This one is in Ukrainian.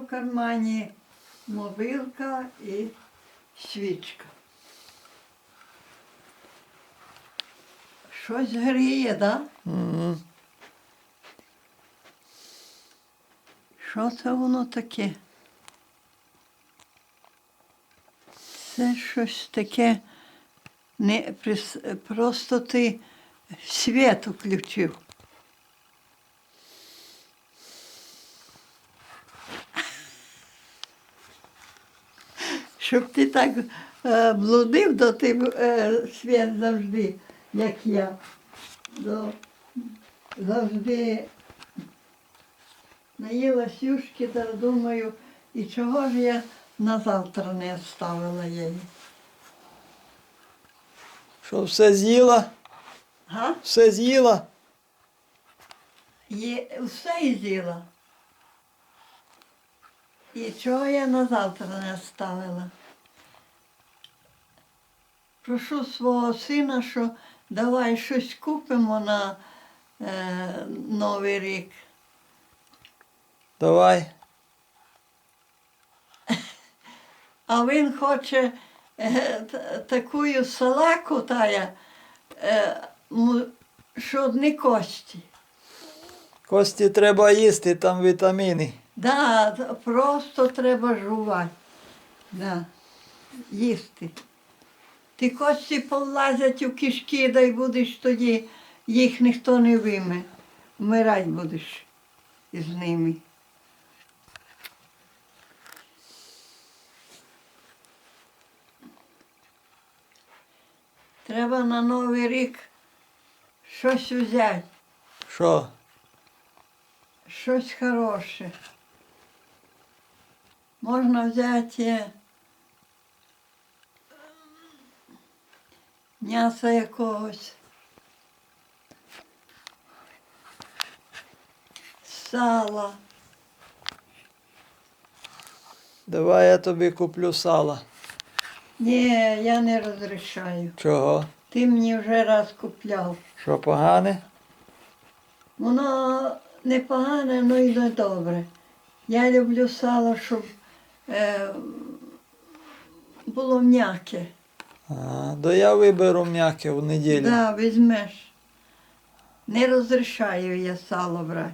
в кармані мобилка і свічка. Щось гріє, так? Да? Що це воно таке? Це щось таке, не, просто ти світ включив. Щоб ти так е, блудив, то ти е, світ завжди, як я. То завжди наїлась юшки, та думаю, і чого ж я на завтра не оставила її. Що все з'їла? Га? Все з'їла? Є, все з'їла. І чого я на завтра не оставила? Прошу свого сина, що давай щось купимо на е, Новий рік. Давай. А він хоче е, таку салаку тая, е, що одні кості. Кості треба їсти, там вітаміни. Да, просто треба жувати. Да. Їсти. Ти кості повлазять у кишки, дай будеш тоді, їх ніхто не вийме. Вмирать будеш із ними. Треба на Новий рік щось взяти, Що? щось хороше. Можна взяти м'ясо якогось. Сало. Давай я тобі куплю сало. Ні, я не розрішаю. Чого? Ти мені вже раз купляв. Що погане? Воно непогане, але й не добре. Я люблю сало, щоб е, було м'яке. А, да я виберу м'яке в неділю. Да, візьмеш. Не розрішаю я сало брати.